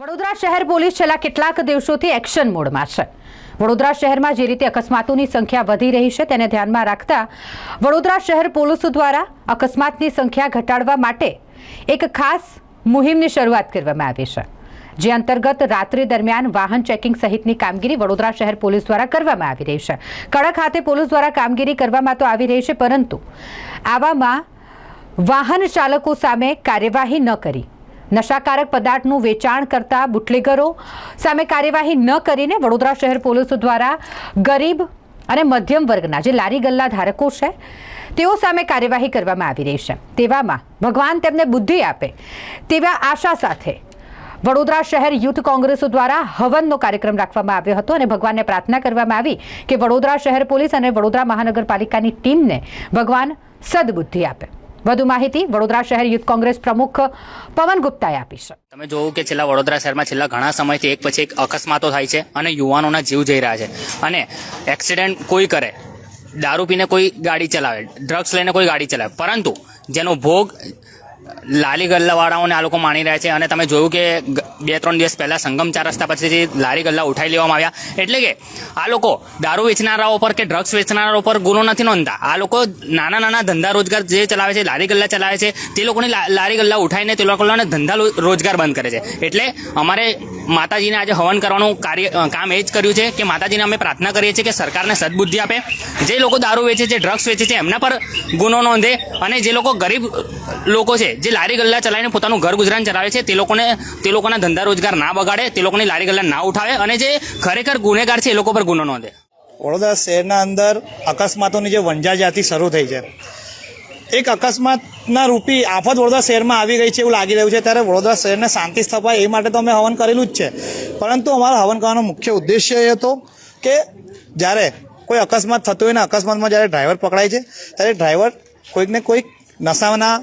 વડોદરા શહેર પોલીસ છેલ્લા કેટલાક દિવસોથી એક્શન મોડમાં છે. વડોદરા શહેરમાં જે રીતે અકસ્માતોની સંખ્યા વધી રહી છે, તેને ધ્યાનમાં રાખતા વડોદરા શહેર પોલીસ દ્વારા અકસ્માતની સંખ્યા ઘટાડવા માટે એક ખાસ મુહિમની શરૂઆત કરવામાં આવી છે. જે અંતર્ગત રાત્રિ દરમિયાન વાહન ચેકિંગ સહિતની કામગીરી વડોદરા શહેર પોલીસ દ્વારા કરવામાં આવી રહી છે. કડક હાથે પોલીસ દ્વારા કામગીરી કરવામાં તો આવી રહી છે, પરંતુ આવામાં વાહન ચાલકો સામે કાર્યવાહી ન કરી નશાકારક પદાર્થનું વેચાણ કરતા બુટલેગરો સામે કાર્યવાહી ન કરીને વડોદરા શહેર પોલીસ દ્વારા ગરીબ અને મધ્યમ વર્ગના જે લારી ગલ્લા ધારકો છે, તેઓ સામે કાર્યવાહી કરવામાં આવી રહી છે. તેવામાં ભગવાન તેમને બુદ્ધિ આપે તેવા આશા સાથે વડોદરા શહેર યુથ કોંગ્રેસ દ્વારા હવનનો કાર્યક્રમ રાખવામાં આવ્યો હતો અને ભગવાનને પ્રાર્થના કરવામાં આવી કે વડોદરા શહેર પોલીસ અને વડોદરા મહાનગરપાલિકાની ટીમને ભગવાન સદબુદ્ધિ આપે. વધુ માહિતી વડોદરા શહેર યુથ કોંગ્રેસ પ્રમુખ પવન ગુપ્તાએ આપી છે. તમે જોયું કે છેલ્લા વડોદરા શહેરમાં છેલ્લા ઘણા સમયથી એક પછી એક અકસ્માતો થાય છે અને યુવાનોના જીવ જઈ રહ્યા છે. અને એક્સિડન્ટ કોઈ કરે, દારૂ પીને કોઈ ગાડી ચલાવે ડ્રગ્સ લઈને કોઈ ગાડી ચલાવે, પરંતુ જેનો ભોગ લારી ગલ્લાવાળાઓને આ લોકો માણી રહ્યા છે અને તમે જોયું કે બે ત્રણ દિવસ પહેલા સંગમ ચાર રસ્તા પરથી લારી ગલ્લા ઉઠાઈ લેવામાં આવ્યા. એટલે કે આ લોકો દારૂ વેચનારાઓ પર કે ડ્રગ્સ વેચનારાઓ પર ગુનો નથી નોંધતા. આ લોકો નાના નાના ધંધા રોજગાર જે ચલાવે છે લારી ગલ્લા ચલાવે છે, તે લોકોની લારી ગલ્લા ઉઠાઈને તે લોકોને ધંધા રોજગાર બંધ કરે છે. એટલે અમારે માતાજીને આજે હવન કરવાનું કાર્ય કામ એ જ કર્યું છે કે માતાજીને અમે પ્રાર્થના કરીએ છીએ કે સરકારને સદબુદ્ધિ આપે. જે લોકો દારૂ વેચે છે ડ્રગ્સ વેચે છે, એમના પર ગુનો નોંધે અને જે લોકો ગરીબ લોકો છે, જે લારી ગલ્લા ચલાવીને પોતાનું ઘર ગુજરાન ચલાવે છે, તે લોકોને, તે લોકોના ધંધા રોજગાર ના બગાડે, તે લોકોની લારી ગલ્લા ના ઉઠાવે અને જે ખરેખર ગુનેગાર છે, એ લોકો પર ગુનો નોંધે. વડોદરા શહેરના અંદર અકસ્માતોની જે વંજાજાતી શરૂ થઈ છે. એક અકસ્માતના રૂપી આફત વડોદરા શહેરમાં આવી ગઈ છે એવું લાગી રહ્યું છે. ત્યારે વડોદરા શહેરને શાંતિ સ્થપાય એ માટે તો અમે હવન કરેલું જ છે. પરંતુ અમારો હવન કરવાનો મુખ્ય ઉદ્દેશ્ય એ હતો કે જ્યારે કોઈ અકસ્માત થતો હોય ને અકસ્માતમાં જ્યારે ડ્રાઈવર પકડાય છે, ત્યારે ડ્રાઈવર કોઈકને કોઈક નશાના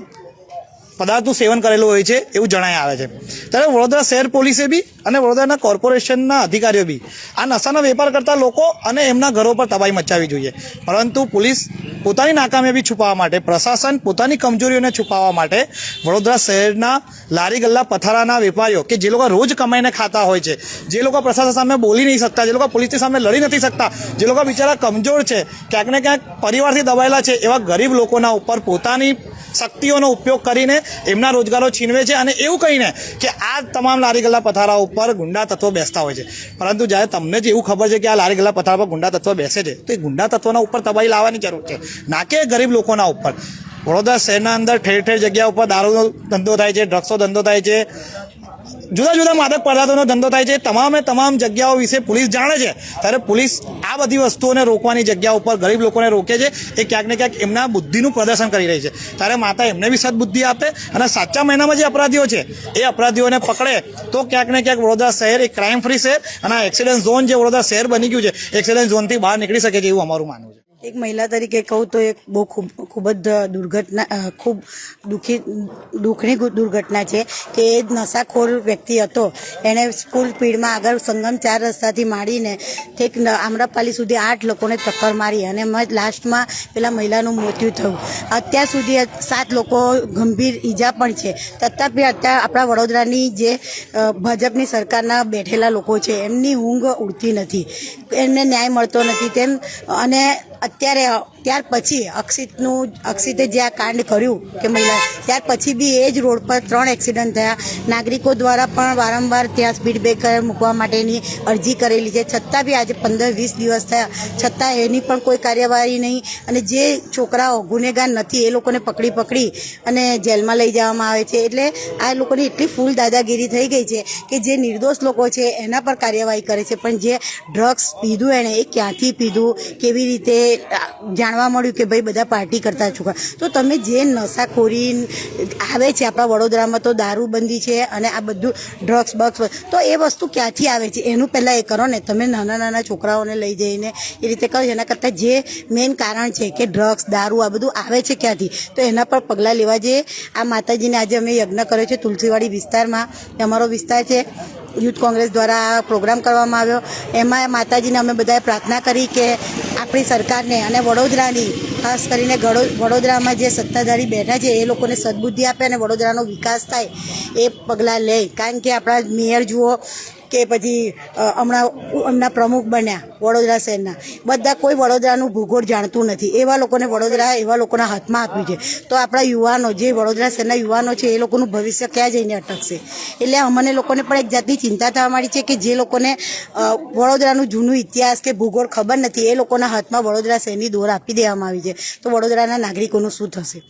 પદાર્થનું સેવન કરેલું હોય છે એવું જણાય આવે છે. ત્યારે વડોદરા શહેર પોલીસે બી અને વડોદરાના કોર્પોરેશનના અધિકારીઓ બી આ નશાનો વેપાર કરતા લોકો અને એમના ઘરો પર તબાહી મચાવી જોઈએ. પરંતુ પોલીસ પોતાની નાકામીબી છુપાવવા માટે, પ્રશાસન પોતાની કમજોરીઓને છુપાવવા માટે વડોદરા શહેરના લારી ગલ્લા પથારાના વેપારીઓ કે જે લોકો રોજ કમાઈને ખાતા હોય છે, જે લોકો પ્રશાસન સામે બોલી નહીં શકતા, જે લોકો પોલીસની સામે લડી નથી શકતા, જે લોકો બિચારા કમજોર છે, ક્યાંક ને ક્યાંક પરિવારથી દબાયેલા છે એવા ગરીબ લોકોના ઉપર પોતાની શક્તિઓનો ઉપયોગ કરીને એમના રોજગારો છીનવે છે અને એવું કહીને કે આ તમામ લારી ગલ્લા પથારા ઉપર ગુંડા તત્વો બેસતા હોય છે. પરંતુ જ્યારે તમને જ એવું ખબર છે કે આ લારી ગલ્લા પથારા પર ગુંડા તત્વો બેસે છે, તો એ ગુંડા તત્વોના ઉપર તબાહી લાવવાની જરૂર છે. ના કે ગરીબ લોકોના ઉપર. વડોદરા શહેરના અંદર ઠેર ઠેર જગ્યા ઉપર દારૂનો ધંધો થાય છે, ડ્રગ્સનો ધંધો થાય છે જુદા જુદા માદક પદાર્થોનો ધંધો થાય છે. તમામે તમામ જગ્યાઓ વિશે પોલીસ જાણે છે. ત્યારે પોલીસ આ બધી વસ્તુઓને રોકવાની જગ્યા ઉપર ગરીબ લોકોને રોકે છે. એ ક્યાંક ને ક્યાંક એમના બુદ્ધિનું પ્રદર્શન કરી રહી છે. ત્યારે માતા એમને બી સદબુદ્ધિ આપે અને સાચા મહિનામાં જે અપરાધીઓ છે, એ અપરાધીઓને પકડે તો ક્યાંક ને ક્યાંક વડોદરા શહેર એ ક્રાઇમ ફ્રી શહેર અને એક્સિડન્ટ ઝોન જે વડોદરા શહેર બની ગયું છે એક્સિડન્ટ ઝોનથી બહાર નીકળી શકે છે એવું અમારું માનવું છે. એક મહિલા તરીકે કહું તો એક બહુ ખૂબ ખૂબ જ દુર્ઘટના ખૂબ દુઃખી, દુઃખની દુર્ઘટના છે કે એ જ નશાખોર વ્યક્તિ હતો. એણે સ્કૂલ પીડમાં આગળ સંગમ ચાર રસ્તાથી માંડીને ઠેક આમરાપાલી સુધી આઠ લોકોને ટક્કર મારી અને લાસ્ટમાં પેલા મહિલાનું મૃત્યુ થયું. અત્યાર સુધી સાત લોકો ગંભીર ઈજા પણ છે. તથાપી અત્યારે આપણા વડોદરાની જે ભાજપની સરકારના બેઠેલા લોકો છે, એમની ઊંઘ ઉડતી નથી. એમને ન્યાય મળતો નથી. તેમ, અને અત્યારે, ત્યાર પછી અક્ષિતનું, અક્ષિતે જે આ કાંડ કર્યું કે મહિલા, ત્યાર પછી બી એ જ રોડ પર ત્રણ એક્સિડન્ટ થયા. નાગરિકો દ્વારા પણ વારંવાર ત્યાં સ્પીડ બ્રેકર મૂકવા માટેની અરજી કરેલી છે. છતાં બી આજે પંદર, વીસ દિવસ થયા. છતાં એની પણ કોઈ કાર્યવાહી નહીં. અને જે છોકરાઓ ગુનેગાર નથી, એ લોકોને પકડી પકડી અને જેલમાં લઈ જવામાં આવે છે. એટલે આ લોકોની એટલી ફૂલ દાદાગીરી થઈ ગઈ છે કે જે નિર્દોષ લોકો છે, એના પર કાર્યવાહી કરે છે. પણ જે ડ્રગ્સ પીધું એણે એ ક્યાંથી પીધું, કેવી રીતે જાણવા મળ્યું કે ભાઈ બધા પાર્ટી કરતા છોકરા. તો તમે જે નશાખોરી આવે છે આપણા વડોદરામાં તો દારૂબંધી છે અને આ બધું ડ્રગ્સ બગ્સ તો એ વસ્તુ ક્યાંથી આવે છે? એનું પહેલાં એ કરો ને, તમે નાના નાના છોકરાઓને લઈ જઈને એ રીતે કરો, એના કરતાં જે મેઇન કારણ છે કે ડ્રગ્સ દારૂ, આ બધું આવે છે ક્યાંથી? તો એના પર પગલાં લેવા જોઈએ આ માતાજીને આજે અમે યજ્ઞ કર્યો છે તુલસીવાડી વિસ્તારમાં. અમારો વિસ્તાર છે. યુથ કોંગ્રેસ દ્વારા આ પ્રોગ્રામ કરવામાં આવ્યો. એમાં માતાજીને અમે બધાએ પ્રાર્થના કરી કે આપણી સરકારને અને વડોદરાની, ખાસ કરીને વડોદરામાં જે સત્તાધારી બેઠા છે, એ લોકોને સદબુદ્ધિ આપે અને વડોદરાનો વિકાસ થાય એ પગલાં લે. કારણ કે આપણા મેયર જુઓ કે પછી હમણાં એમના પ્રમુખ બન્યા, વડોદરા શહેરના. બધા કોઈ વડોદરાનું ભૂગોળ જાણતું નથી. એવા લોકોને વડોદરા એવા લોકોના હાથમાં આપ્યું છે. તો આપણા યુવાનો, જે વડોદરા શહેરના યુવાનો છે, એ લોકોનું ભવિષ્ય ક્યાં જઈને અટકશે? એટલે અમને લોકોને પણ એક જાતની ચિંતા થવા માંડી છે કે જે લોકોને વડોદરાનું જૂનું ઇતિહાસ કે ભૂગોળ ખબર નથી, એ લોકોના હાથમાં વડોદરા શહેરની દોર આપી દેવામાં આવી છે. તો વડોદરાના નાગરિકોનું શું થશે?